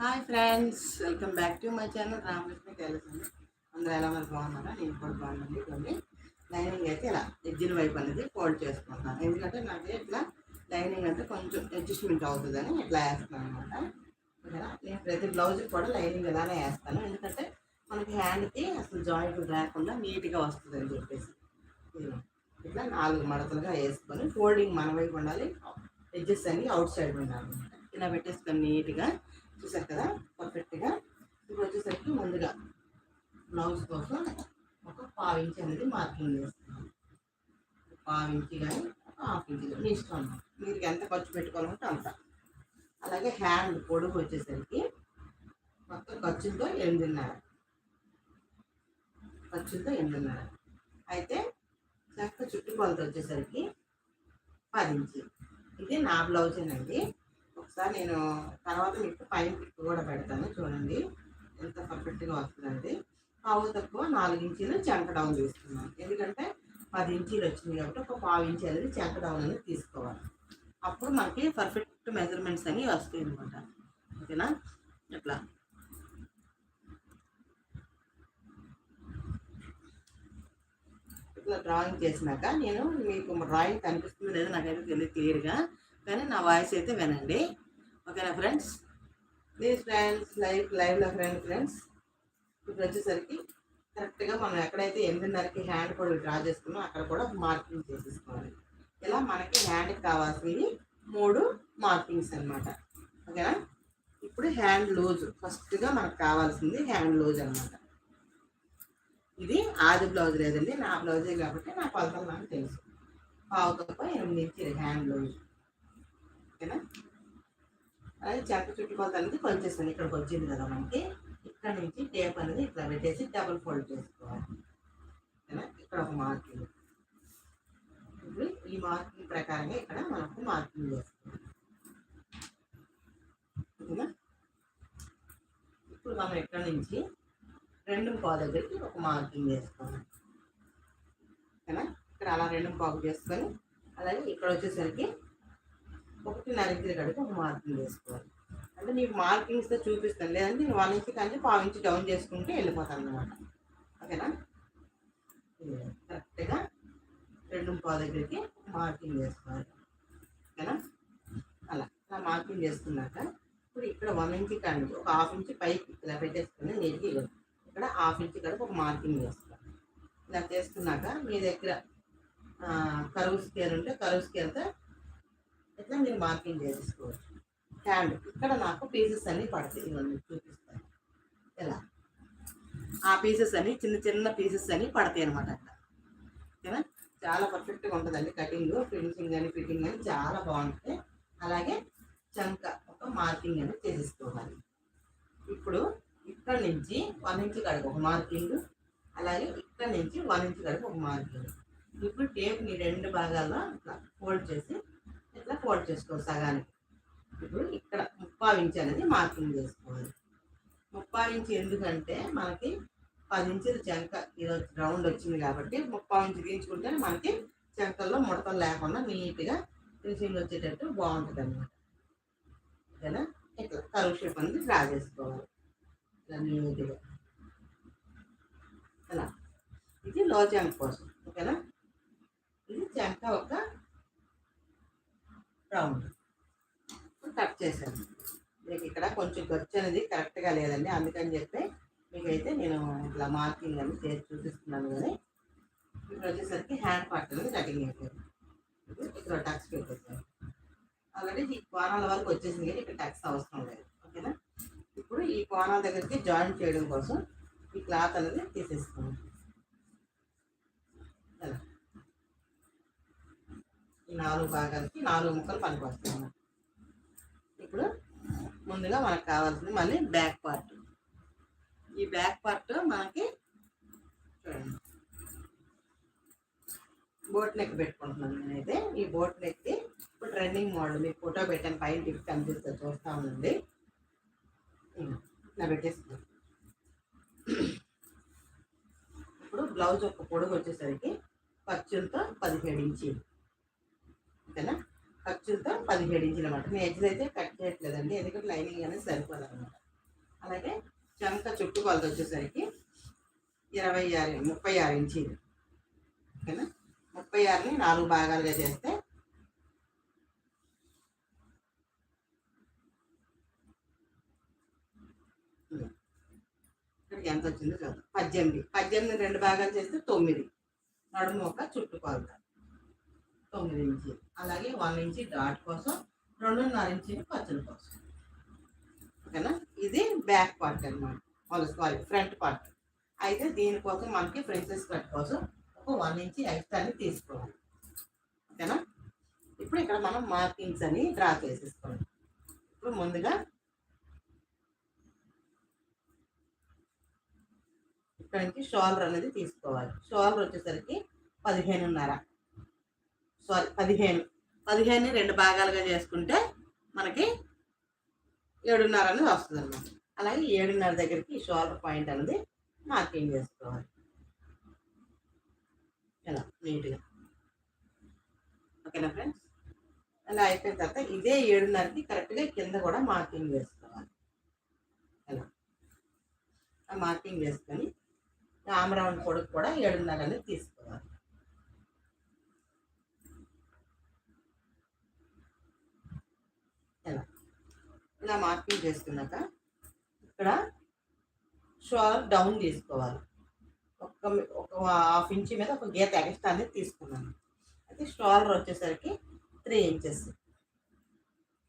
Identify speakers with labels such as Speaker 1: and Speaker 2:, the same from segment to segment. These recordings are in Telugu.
Speaker 1: Hi friends welcome back to my channel Ramalakshmi tailors అండి. అందరూ ఎలా మరి బాగున్నారా? నేను కూడా బాగున్నాను. కొన్ని లైనింగ్ అయితే ఇలా ఎడ్జిన్ వైపు అనేది ఫోల్డ్ చేసుకుంటాను ఎందుకంటే నాకు ఇట్లా లైనింగ్ అంటే కొంచెం అడ్జస్ట్మెంట్ అవుతుందని ఇట్లా వేస్తాను అనమాట ఓకేనా? నేను ప్రతి బ్లౌజ్కి కూడా లైనింగ్ ఇలానే వేస్తాను. ఎందుకంటే మనకి హ్యాండ్కి అసలు జాయింట్ రాకుండా నీట్గా వస్తుంది అని చెప్పేసి. ఇట్లా నాలుగు మడతలుగా వేసుకొని ఫోల్డింగ్ మన వైపు ఉండాలి. ఎడ్జెస్ అన్ని అవుట్ సైడ్ ఉండాలి ఇలా పెట్టేసుకొని నీట్గా చూసారు కదా? పర్ఫెక్ట్గా ఇప్పుడు వచ్చేసరికి ముందుగా బ్లౌజ్ కోసం ఒక పావు అనేది మార్కింగ్ చేస్తున్నాను. పావు కానీ ఒక హాఫ్ ఇంచ్ కానీ. మీ ఇష్టం మీరు ఎంత ఖర్చు పెట్టుకోవాలంటే అంత. అలాగే హ్యాండ్ పొడుగు వచ్చేసరికి మొత్తం ఖర్చులతో ఎనిమిదిన్నర. ఖర్చులతో ఎనిమిదిన్నర. అయితే చక్క చుట్టుకొలత వచ్చేసరికి పది ఇంచు. ఇది నా బ్లౌజేనండి ఒకసారి నేను తర్వాత మీకు పైన పిక్ కూడా పెడతాను. చూడండి. ఎంత పర్ఫెక్ట్గా వస్తుందండి పావు తక్కువ నాలుగు ఇంచీలు చెంక డౌన్ తీసుకున్నాను ఎందుకంటే పది ఇంచీలు వచ్చింది కాబట్టి ఒక పావు ఇంచీ అనేది చెంక డౌన్ అనేది తీసుకోవాలి. అప్పుడు మనకి పర్ఫెక్ట్ మెజర్మెంట్స్ అన్నీ వస్తాయి అనమాట ఓకేనా? ఇట్లా ఇట్లా డ్రాయింగ్ చేసినాక నేను మీకు డ్రాయింగ్ కనిపిస్తుంది లేదో నాకైతే తెలియదు క్లియర్గా. కానీ నా వాయిస్ అయితే వినండి. ఓకేనా ఫ్రెండ్స్? ప్లీజ్ ఫ్రెండ్స్ లైవ్ లైవ్లో ఫ్రెండ్ ఫ్రెండ్స్. ఇప్పుడు వచ్చేసరికి కరెక్ట్గా మనం ఎక్కడైతే ఎనిమిదిన్నరకి హ్యాండ్ కూడా డ్రా చేసుకున్నామో అక్కడ కూడా మార్కింగ్ చేసేసుకోవాలి. ఇలా మనకి హ్యాండ్కి కావాల్సినవి మూడు మార్కింగ్స్ అన్నమాట. ఓకేనా? ఇప్పుడు హ్యాండ్ లూజ్. ఫస్ట్గా మనకు కావాల్సింది హ్యాండ్ లూజ్ అనమాట ఇది ఆది బ్లౌజ్ లేదండి నా బ్లౌజే కాబట్టి నా కొలతలు నాకు తెలుసు. పావు తప్ప ఎనిమిది ఇంచులు హ్యాండ్ లూజ్. ఓకేనా? అలాగే చెక్క చుట్టుకొలత అనేది కొంచెం ఇక్కడికి వచ్చింది కదా మనకి. ఇక్కడ నుంచి టేప్ అనేది ఇట్లా పెట్టేసి డబుల్ ఫోల్డ్ చేసుకోవాలి. ఇక్కడ ఒక మార్కింగ్. ఇప్పుడు ఈ మార్కింగ్ ప్రకారంగా ఇక్కడ మనకు మార్కింగ్ చేసుకోవాలి ఓకేనా? ఇప్పుడు మనం ఇక్కడ నుంచి రెండు పావు దగ్గరికి ఒక మార్కింగ్ చేసుకోవాలి. ఓకేనా? ఇక్కడ అలా రెండు పావు చేసుకొని అలాగే ఇక్కడ వచ్చేసరికి ఒకటి ఇంచుల కడిగి ఒక మార్కింగ్ వేసుకోవాలి. అంటే నీకు మార్కింగ్స్తో చూపిస్తాను. లేదంటే నేను వన్ ఇంచ్ కానీ పావు ఇంచ్ డౌన్ చేసుకుంటే వెళ్ళిపోతాను అనమాట ఓకేనా కరెక్ట్గా రెండు పావు దగ్గరికి మార్కింగ్ వేసుకోవాలి. ఓకేనా? అలా అలా మార్కింగ్ చేసుకున్నాక ఇప్పుడు ఇక్కడ వన్ ఇంచ్ కానీ ఒక హాఫ్ ఇంచ్ పైకి ఇలా పెట్టేసుకుని నీట్గా ఇక్కడ హాఫ్ ఇంచ్ కడుపు ఒక మార్కింగ్ చేస్తాను ఇలా చేసుకున్నాక మీ దగ్గర కరువు స్కేల్ ఉంటే కరువు స్కేల్తో ఇట్లా మీరు మార్కింగ్ చేసుకోవచ్చు హ్యాండ్ ఇక్కడ నాకు పీసెస్ అన్ని పడతాయి. ఇవన్నీ చూపిస్తాను. ఇలా ఆ పీసెస్ అన్ని చిన్న చిన్న పీసెస్ అన్ని పడతాయి అనమాట అక్కడ. ఓకేనా? చాలా పర్ఫెక్ట్గా ఉంటుందండి కటింగ్ ఫినిషింగ్ కానీ ఫిట్టింగ్ కానీ చాలా బాగుంటుంది అలాగే చంక ఒక మార్కింగ్ అనేది చేసేసుకోవాలి. ఇప్పుడు ఇక్కడ నుంచి వన్ ఇంచ్ కడుగు ఒక మార్కింగ్ అలాగే ఇక్కడ నుంచి వన్ ఇంచ్ కడుగు ఒక మార్కింగ్ ఇప్పుడు టేప్ని రెండు భాగాల్లో ఫోల్డ్ చేసి ఇట్లా ఫోల్డ్ చేసుకోవాలి సగానికి. ఇప్పుడు ఇక్కడ ముప్పావు ఇంచు అనేది మార్కింగ్ చేసుకోవాలి. ముప్పావు ఇంచు ఎందుకంటే మనకి పది ఇంచులు చెంక ఈరోజు రౌండ్ వచ్చింది కాబట్టి ముప్పావు ఇంచు తీయించుకుంటే మనకి చెంకల్లో ముడతలు లేకుండా నీట్గా ఫినిషింగ్ వచ్చేటట్టు బాగుంటుంది అనమాట ఓకేనా? ఇట్లా కరువు షేప్ అనేది డ్రా చేసుకోవాలి. ఇలా నీట్గా. అలా ఇది లో చెంక కోసం. ఓకేనా? ఇది చెంక ఒక రౌండ్ కట్ చేశాను. మీకు ఇక్కడ కొంచెం ఖర్చు అనేది కరెక్ట్గా లేదండి. అందుకని చెప్పి మీకైతే నేను ఇట్లా మార్కింగ్ అని చేసి చూపిస్తున్నాను కానీ ఇప్పుడు వచ్చేసరికి హ్యాండ్ పార్ట్ అనేది కటింగ్ అయిపోయింది. ఇక్కడ టక్స్ పెట్టేసాను. ఆల్రెడీ ఈ కోణాల వరకు వచ్చేసింది కానీ ఇక్కడ టక్స్ అవసరం లేదు. ఓకేనా? ఇప్పుడు ఈ కోణాల దగ్గరికి జాయిన్ చేయడం కోసం ఈ క్లాత్ అనేది తీసేసుకున్నాను ఈ నాలుగు భాగాలకి నాలుగు ముక్కలు పనికొస్తాను ఇప్పుడు ముందుగా మనకు కావాల్సింది మళ్ళీ బ్యాక్ పార్ట్ ఈ బ్యాక్ పార్ట్ మనకి చూడండి. బోట్ నెక్ పెట్టుకుంటున్నాను నేనైతే. ఈ బోట్ నెక్కి ఇప్పుడు ట్రెండింగ్ మోడల్ మీకు ఫోటో పెట్టాను పైన టిప్ కనిపిస్తే చూస్తూ ఉండండి. నా పెట్టేసుకున్నాను ఇప్పుడు బ్లౌజ్ ఒక పొడుగు వచ్చేసరికి ఖర్చులతో పదిహేడు ఇంచీలు ఓకేనా ఖర్చులతో పదిహేడు ఇంచులు అనమాట నేను ఎడ్జ్లు అయితే కట్ చేయట్లేదండి. ఎందుకంటే లైనింగ్ అనేది సరిపోదు అనమాట అలాగే చంక చుట్టూ కొలత వచ్చేసరికి ఇరవై ఆరు ముప్పై ఆరు ఇంచీలు. ఓకేనా? ముప్పై ఆరుని నాలుగు భాగాలుగా చేస్తే ఇక్కడికి ఎంత వచ్చిందో చూద్దాం. పద్దెనిమిది. పద్దెనిమిది రెండు భాగాలు చేస్తే తొమ్మిది. నడుము ఒక చుట్టుకొలత తొమ్మిది ఇంచి అలాగే వన్ ఇంచి డాట్ కోసం రెండున్నర ఇంచీలు ఖర్చుల కోసం. ఓకేనా? ఇది బ్యాక్ పార్ట్ అనమాట వాళ్ళ సారీ ఫ్రంట్ పార్ట్. అయితే దీనికోసం మనకి ప్రిన్సెస్ కట్ కోసం ఒక వన్ ఇంచి ఎక్స్ట్రాని తీసుకోవాలి. ఓకేనా? ఇప్పుడు ఇక్కడ మనం మార్కింగ్స్ అని డ్రా చేసేసుకోవాలి. ఇప్పుడు ముందుగా ఇక్కడ నుంచి షోల్డర్ అనేది తీసుకోవాలి. షోల్డర్ వచ్చేసరికి పదిహేనున్నర. సారీ పదిహేను. పదిహేను రెండు భాగాలుగా చేసుకుంటే మనకి ఏడున్నర అనేది వస్తుంది అనమాట అలాగే ఏడున్నర దగ్గరికి ఈ షోల్డర్ పాయింట్ అనేది మార్కింగ్ చేసుకోవాలి. ఇలా నీట్గా ఓకేనా ఫ్రెండ్స్ అలా అయిపోయిన తర్వాత ఇదే ఏడున్నరకి కరెక్ట్గా కింద కూడా మార్కింగ్ చేసుకోవాలి. ఇలా. ఆ మార్కింగ్ చేసుకొని ఆమరౌండ్ కొడుకు కూడా ఏడున్నర అనేది తీసుకోవాలి ఇలా ఇలా మార్కింగ్ చేసుకున్నాక ఇక్కడ షోల్డర్ డౌన్ తీసుకోవాలి ఒక ఒక హాఫ్ ఇంచ్ మీద ఒక గీత ఎక్స్ట్రా అనేది తీసుకున్నాను. అయితే షోల్డర్ వచ్చేసరికి త్రీ ఇంచెస్.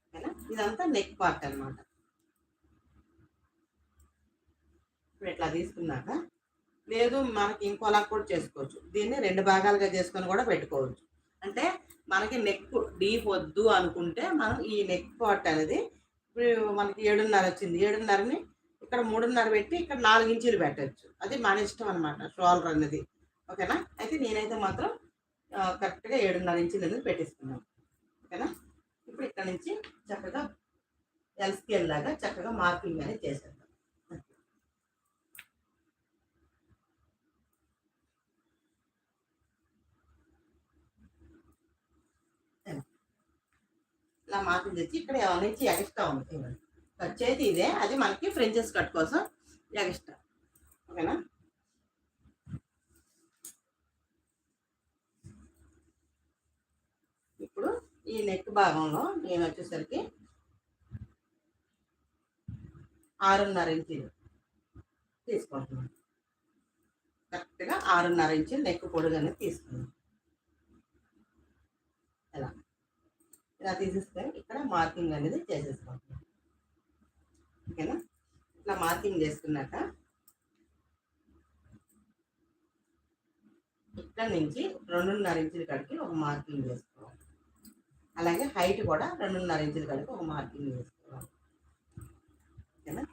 Speaker 1: ఓకేనా? ఇదంతా నెక్ పార్ట్ అనమాట ఇప్పుడు ఇట్లా తీసుకున్నాక లేదు మనకి ఇంకోలా కూడా చేసుకోవచ్చు. దీన్ని రెండు భాగాలుగా చేసుకొని కూడా పెట్టుకోవచ్చు. అంటే మనకి నెక్ డీప్ వద్దు అనుకుంటే మనం ఈ నెక్ పార్ట్ అనేది ఇప్పుడు మనకి ఏడున్నర వచ్చింది. ఏడున్నరని ఇక్కడ మూడున్నర పెట్టి ఇక్కడ నాలుగు ఇంచులు పెట్టచ్చు. అది మన ఇష్టం అనమాట షోల్డర్ అనేది ఓకేనా? అయితే నేనైతే మాత్రం కరెక్ట్గా ఏడున్నర ఇంచులు అనేది పెట్టిస్తున్నాను ఓకేనా? ఇప్పుడు ఇక్కడ నుంచి చక్కగా ఎల్ స్కేల్ లాగా చక్కగా మార్కింగ్ అనేది చేశాను. ఇలా మాకు తెచ్చి ఇక్కడ నుంచి ఇచ్చి ఎక్స్ట్రా ఉంది వచ్చేది ఇదే అది మనకి ఫ్రెంచెస్ కట్ కోసం ఎక్స్ట్రా ఓకేనా? ఇప్పుడు ఈ నెక్ భాగంలో నేను వచ్చేసరికి ఆరున్నర ఇంచులు తీసుకుంటున్నాను. కరెక్ట్గా ఆరున్నర ఇంచులు నెక్ పొడుగు అనేది తీసుకున్నాను ఇలా ఇలా తీసేసుకొని ఇక్కడ మార్కింగ్ అనేది చేసేసుకుంటున్నాను ఓకేనా? ఇట్లా మార్కింగ్ చేసుకున్నాక ఇక్కడ నుంచి రెండున్నర ఇంచుల కాడికి ఒక మార్కింగ్ చేసుకోవాలి. అలాగే హైట్ కూడా రెండున్నర ఇంచుల కాడికి ఒక మార్కింగ్ చేసుకోవాలి. ఓకేనా?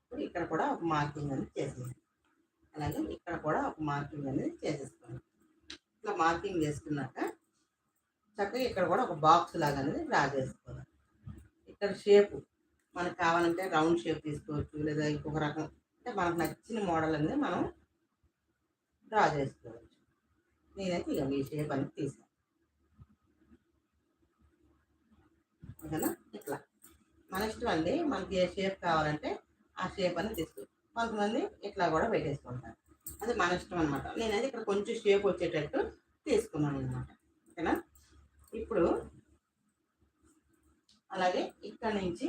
Speaker 1: ఇప్పుడు ఇక్కడ కూడా ఒక మార్కింగ్ అనేది చేసేది అలాగే ఇక్కడ కూడా ఒక మార్కింగ్ అనేది చేసేసుకోవాలి. ఇట్లా మార్కింగ్ చేసుకున్నాక చక్కగా ఇక్కడ కూడా ఒక బాక్స్ లాగా అనేది డ్రా చేసుకోవాలి ఇక్కడ షేపు మనకు కావాలంటే రౌండ్ షేప్ తీసుకోవచ్చు లేదా ఇంకొక రకం అంటే మనకు నచ్చిన మోడల్ అనేది మనం డ్రా చేసుకోవచ్చు. నేనైతే ఇక ఈ షేప్ అనేది తీసాను. ఓకేనా? ఇట్లా. మన ఇష్టం అండి మనకి ఏ షేప్ కావాలంటే ఆ షేప్ అనేది తీసుకోవచ్చు. కొంతమంది ఇట్లా కూడా పెట్టేసుకుంటారు. అది మన ఇష్టం అనమాట నేనైతే ఇక్కడ కొంచెం షేప్ వచ్చేటట్టు తీసుకున్నాను అనమాట ఓకేనా? ఇప్పుడు అలాగే ఇక్కడ నుంచి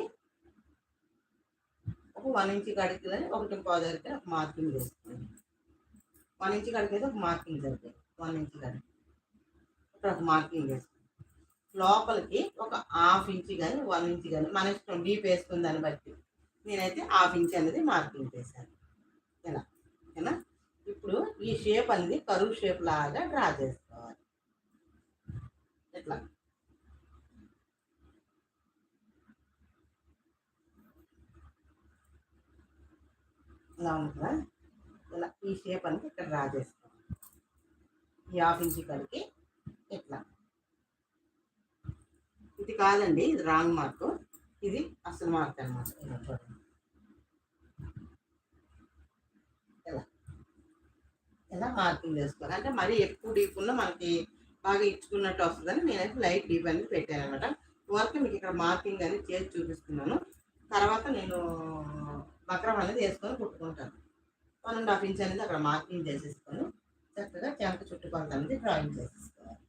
Speaker 1: ఒక వన్ ఇంచ్ కాడికి ఒకటి పావు ఒక మార్కింగ్ వేసుకోండి వన్ ఇంచ్ కాడికి అయితే ఒక మార్కింగ్ జరిగింది వన్ ఇంచ్ కాడికి ఇక్కడ ఒక మార్కింగ్ వేసుకోండి లోపలికి ఒక హాఫ్ ఇంచ్ కానీ వన్ ఇంచ్ కానీ మన ఇష్టం డీప్ వేసుకున్న దాన్ని బట్టి నేనైతే హాఫ్ ఇంచ్ అనేది మార్కింగ్ చేశాను. ఇలా ఓకేనా ఇప్పుడు ఈ షేప్ అనేది కరువు షేప్ లాగా డ్రా చేస్తాను. ఇట్లా ఇలా కదా ఇలా ఈ షేప్ అనేది ఇక్కడ డ్రా చేసుకోవాలి ఈ హాఫ్ ఇంచ్ కడికి ఇట్లా. ఇది కాదండి ఇది రాంగ్ మార్క్ ఇది అసలు మార్క్ అనమాట ఇలా. చూడండి ఇలా ఇలా మార్కింగ్ చేసుకోవాలి. అంటే మరీ ఎక్కువ డీప్ ఉన్న మనకి బాగా ఇచ్చుకున్నట్టు వస్తుందని నేనైతే లైట్ డీప్ అనేది పెట్టాను అనమాట. వర్క్ మీకు ఇక్కడ మార్కింగ్ అనేది చేసి చూపిస్తున్నాను. తర్వాత నేను మకరం అనేది వేసుకొని కుట్టుకుంటాను. వన్ అండ్ హాఫ్ ఇంచ్ అనేది అక్కడ మార్కింగ్ చేసేసుకొని చక్కగా చెంక చుట్టుకొలత అనేది డ్రాయింగ్ చేసేసుకోవాలి.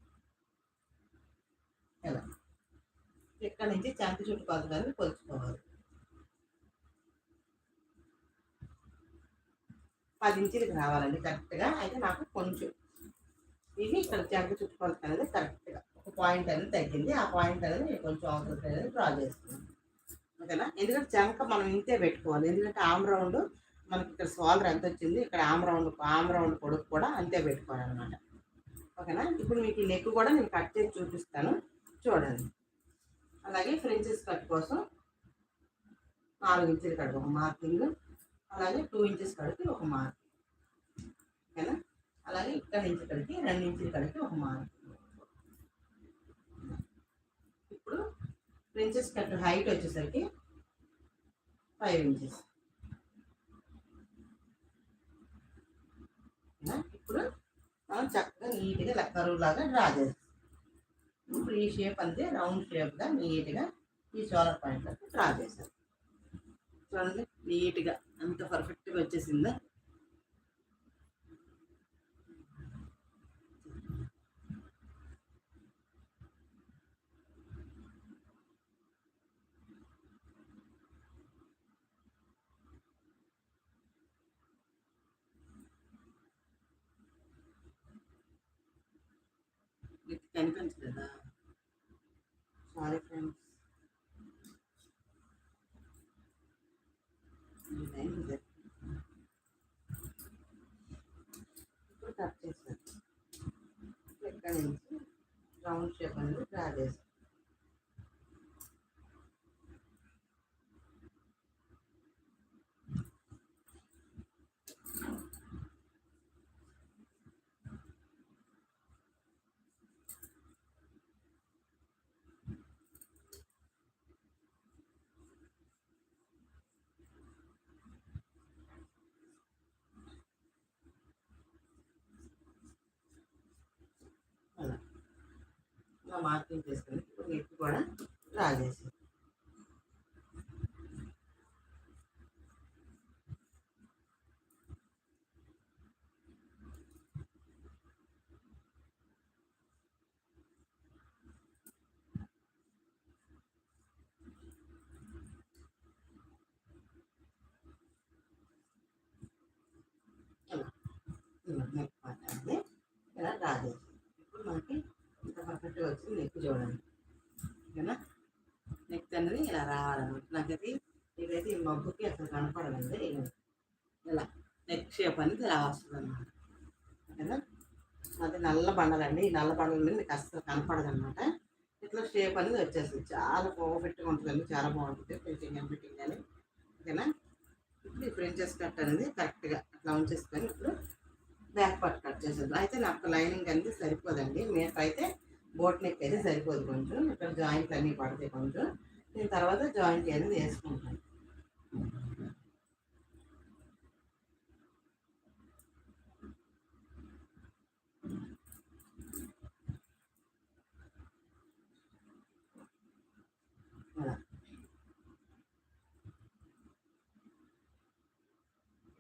Speaker 1: ఎలా? ఇక్కడ నుంచి చెంక చుట్టుకొలత అనేది కొలుచుకోవాలి. పది ఇంచులకు రావాలండి కరెక్ట్గా. అయితే నాకు కొంచెం ఇది ఇక్కడ చెంప చుట్టుకొలత అనేది కరెక్ట్గా ఒక పాయింట్ అనేది తగ్గింది. ఆ పాయింట్ అనేది నేను కొంచెం అవసరం అనేది డ్రా చేస్తున్నాను. ఓకేనా? ఎందుకంటే చెంక మనం ఇంతే పెట్టుకోవాలి. ఎందుకంటే ఆమ్ రౌండ్ మనకి ఇక్కడ స్వాలర్ ఎంత వచ్చింది? ఇక్కడ ఆమ్ రౌండ్ ఆమ్ రౌండ్ కొడుకు కూడా అంతే పెట్టుకోవాలి అనమాట ఓకేనా? ఇప్పుడు మీకు ఈ నెక్ కూడా నేను కట్ చేసి చూపిస్తాను. చూడండి. అలాగే ఫ్రెంచెస్ కట్ కోసం నాలుగు ఇంచులు కడుపు ఒక మార్కింగ్ అలాగే టూ ఇంచెస్ కడుపు ఒక మార్కింగ్ ఓకేనా? అలాగే ఇక్కడ నుంచి కడికి రెండు ఇంచులు కడికి ఒక మార్కింగ్ ఇప్పుడు ప్రిన్సెస్ కట్ హైట్ వచ్చేసరికి ఫైవ్ ఇంచెస్ ఇప్పుడు మనం చక్కగా నీట్గా ఇలా కరువు లాగా డ్రా చేస్తాం ఇప్పుడు ఈ షేప్ అంతే రౌండ్ షేప్గా నీట్గా ఈ సోలర్ పాయింట్ డ్రా చేశారు చూడండి నీట్గా అంత పర్ఫెక్ట్గా వచ్చేసిందా మీకు కనిపించలేదా సారీ ఫ్రెండ్స్ ఇప్పుడు కట్ చేసాను ఇక్కడ నుంచి రౌండ్ షేప్ అనేది డ్రా చేస్తాను అలా ఇలా మార్కింగ్ చేసుకుని ఇప్పుడు నెక్ కూడా డ్రా చేసాను ఇలా. ఇలా డ్రా చేసాను ఇంత వచ్చి నెక్ చూడండి. ఓకేనా? నెక్ అనేది ఇలా రావాలన్నమాట. నాకైతే ఇదైతే ఈ మబ్బుకి అసలు కనపడదండి. ఇలా నెక్ షేప్ అనేది ఇలా వస్తుంది అనమాట ఓకేనా? అది నల్ల బండలండి ఈ నల్ల బండల మీద మీకు అసలు కనపడదు అనమాట ఇట్లా షేప్ అనేది వచ్చేస్తుంది. చాలా పర్ఫెక్ట్గా ఉంటుందండి. చాలా బాగుంటుంది. ఫ్రెంచింగ్ అండ్ ఫిట్టింగ్ అని ఓకేనా? ఇప్పుడు ఈ ఫ్రెంచెస్ కట్ అనేది కరెక్ట్గా అట్లా ఉంచేసుకొని ఇప్పుడు బ్యాక్ పార్ట్ కట్ చేసేది అయితే నాకు లైనింగ్ అనేది సరిపోదండి. మీకు అయితే బోట్ నెక్ అయితే సరిపోదు కొంచెం. ఇక్కడ జాయింట్ అన్నీ పడతాయి కొంచెం. దీని తర్వాత జాయింట్ అనేది వేసుకుంటాను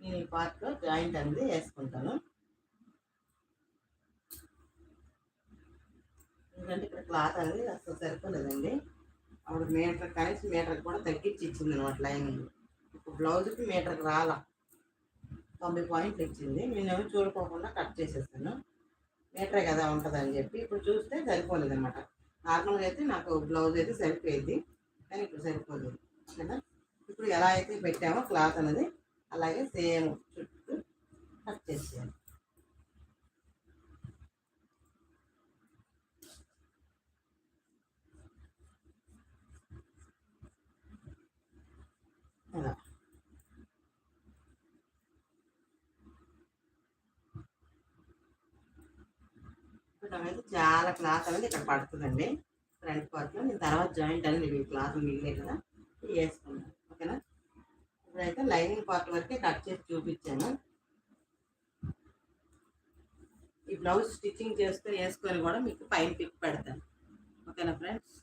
Speaker 1: నేను ఈ పార్ట్లో జాయింట్ అనేది వేసుకుంటాను ఎందుకంటే ఇక్కడ క్లాత్ అనేది అసలు సరిపోలేదండి. అప్పుడు మీటర్ కనీసం మీటర్ కూడా తగ్గించి ఇచ్చింది అనమాట లైనింగ్. ఇప్పుడు బ్లౌజ్కి మీటర్కి రాల. తొంభై పాయింట్లు ఇచ్చింది. నేనేమో చూడుకోకుండా కట్ చేసేసాను. మీటరే కదా ఉంటుందని చెప్పి ఇప్పుడు చూస్తే సరిపోలేదు అనమాట నార్మల్గా అయితే నాకు బ్లౌజ్ అయితే సరిపోయేది. కానీ ఇప్పుడు సరిపోలేదు. కదా? ఇప్పుడు ఎలా అయితే పెట్టామో క్లాత్ అనేది అలాగే సేమ్ చుట్టూ కట్ చేసేయాలి అలా ఇప్పుడు అయితే చాలా క్లాత్ అనేది ఇక్కడ పడుతుందండి. ఫ్రంట్ పార్ట్లో నేను తర్వాత జాయింట్ అనేది ఇవి క్లాత్ మిగిలే కదా. వేసుకున్నాను ఓకేనా? ఇప్పుడైతే లైనింగ్ పార్ట్ వరకే కట్ చేసి చూపించాను. ఈ బ్లౌజ్ స్టిచ్చింగ్ చేసుకొని వేసుకొని కూడా మీకు పైన పిక్ పెడతాను. ఓకేనా ఫ్రెండ్స్?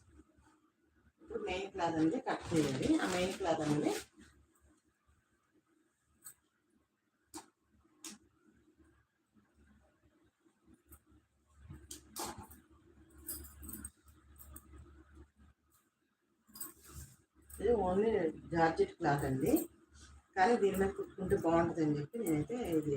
Speaker 1: ఇప్పుడు మెయిన్ క్లాత్ అనేది కట్ చేయాలి. ఆ మెయిన్ క్లాత్ అనేది జార్జెట్ క్లాత్ అండి. కానీ దీని మీద కుట్టుకుంటే బాగుంటుంది అని చెప్పి నేనైతే ఇది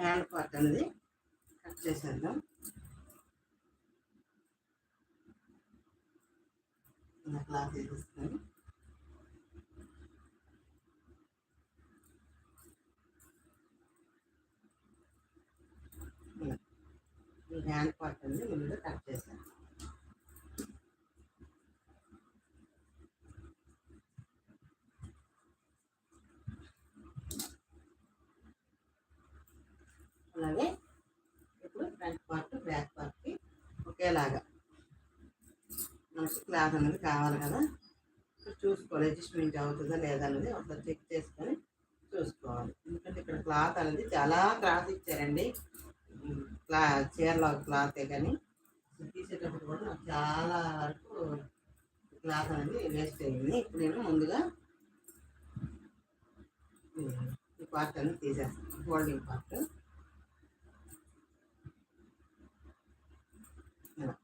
Speaker 1: హ్యాండ్ పార్ట్ అనేది కట్ చేసేద్దాం. క్లాస్ క్లాత్ ఈ హ్యాండ్ పార్ట్ అనేది ముందుగా కట్ చేశాను అలాగే ఇప్పుడు ఫ్రంట్ పార్ట్ బ్యాక్ పార్ట్కి ఒకేలాగా. మనకి క్లాత్ అనేది కావాలి కదా. చూసుకోవాలి అడ్జస్ట్మెంట్ అవుతుందా లేదా అనేది ఒకసారి చెక్ చేసుకొని చూసుకోవాలి. ఎందుకంటే ఇక్కడ క్లాత్ అనేది చాలా క్లాత్ ఇచ్చారండి. క్లా చీరలో క్లాతే కానీ తీసేటప్పుడు కూడా నాకు చాలా వరకు క్లాత్ అనేది వేస్ట్ అయింది. ఇప్పుడు నేను ముందుగా ఈ పార్ట్ అనేది తీసేస్తాను. ఫోల్డింగ్ పార్ట్ ఇలా.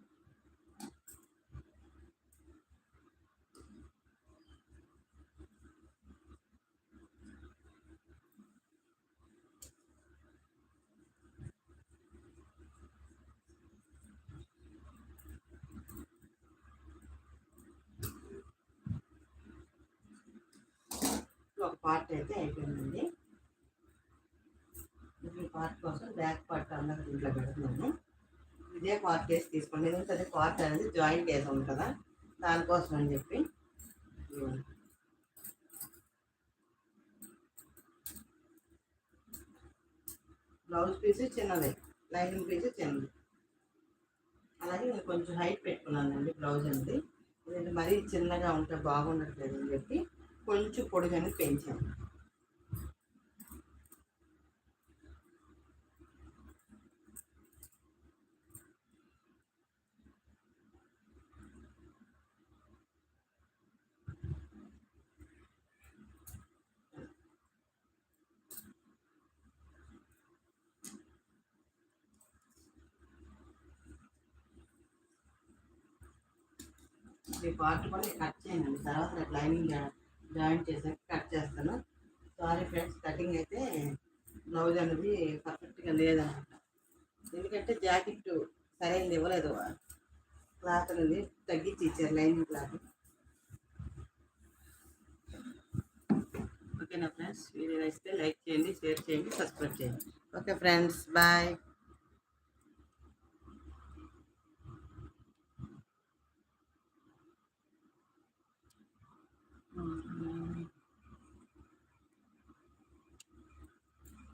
Speaker 1: ఒక పార్ట్ అయితే అయిపోయిందండి. ఈ పార్ట్ కోసం బ్యాక్ పార్ట్ అన్నది దీంట్లో పెడుతున్నాను ఇదే పార్ట్ వేసి తీసుకోండి. ఎందుకంటే అదే పార్ట్ అనేది జాయింట్ వేసి ఉంటుందా కదా దానికోసం అని చెప్పి. బ్లౌజ్ పీస్ చిన్నది లైనింగ్ పీస్ చిన్నది. అలాగే నేను కొంచెం హైట్ పెట్టుకున్నానండి బ్లౌజ్ అనేది. మరీ చిన్నగా ఉంటే బాగుండట్లేదు అని చెప్పి కొంచెం పొడుగు అనేది పెంచాను ఈ పార్ట్ కూడా నేను కట్ చేయనండి తర్వాత నాకు లైనింగ్ జాయింట్ చేసాక కట్ చేస్తాను. సారీ ఫ్రెండ్స్ కటింగ్ అయితే బ్లౌజ్ అనేది పర్ఫెక్ట్గా లేదనమాట. ఎందుకంటే జాకెట్ సరైనది ఇవ్వలేదు. క్లాత్ అనేది తగ్గించి ఇచ్చారు లైనింగ్ క్లాత్ ఓకేనా ఫ్రెండ్స్ వీడియో నచ్చితే లైక్ చేయండి షేర్ చేయండి సబ్స్క్రైబ్ చేయండి. Okay friends bye